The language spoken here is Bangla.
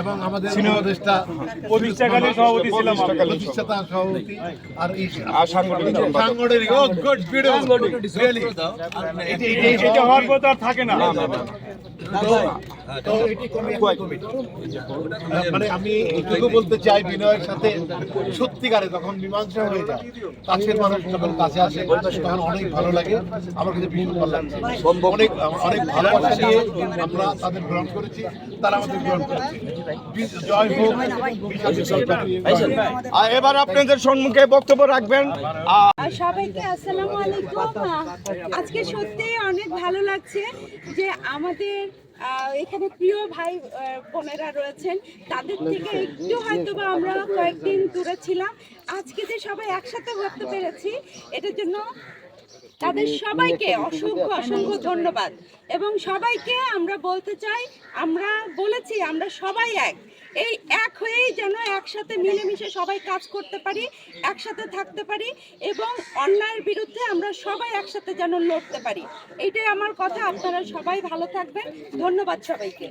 এবং আমাদের উপদেষ্টা প্রতিষ্ঠাকালীন সভাপতি ছিলাম প্রতিষ্ঠাতা সভাপতি আর এই সাংগঠনিক ও গুড ভিডিও এটা হওয়ার কথা থাকে না। মানে আমি এটুকু বলতে চাই বিনয়ের সাথে, সত্যিকারে তখন মীমাংসা হয়ে যায়, কাছের মানুষ যখন কাছে আসে, তখন অনেক ভালো লাগে। আমার কাছে ভীষণ ভালো লাগছে। অনেক অনেক ভালোবাসা দিয়ে আমরা তাদের গ্রহণ করেছি, তারা আমাদের গ্রহণ করেছে। জয় হোক। এবার আপনাদের সম্মুখে বক্তব্য রাখবেন। সবাইকে আসসালামু আলাইকুম। আজকে সত্যি অনেক ভালো লাগছে যে আমাদের এখানে প্রিয় ভাই বোনেরা রয়েছেন। তাদের থেকে একটু হয়তো বা আমরা কয়েকদিন দূরে ছিলাম। আজকে যে সবাই একসাথে করতে পেরেছি, এটার জন্য তাদের সবাইকে অসংখ্য অসংখ্য ধন্যবাদ। এবং সবাইকে আমরা বলতে চাই আমরা বলেছি আমরা সবাই এক। এই এক হয়েই যেন একসাথে মিলেমিশে সবাই কাজ করতে পারি একসাথে থাকতে পারি এবং অন্যায়ের বিরুদ্ধে আমরা সবাই একসাথে যেন লড়তে পারি। এইটাই আমার কথা। আপনারা সবাই ভালো থাকবেন। ধন্যবাদ সবাইকে।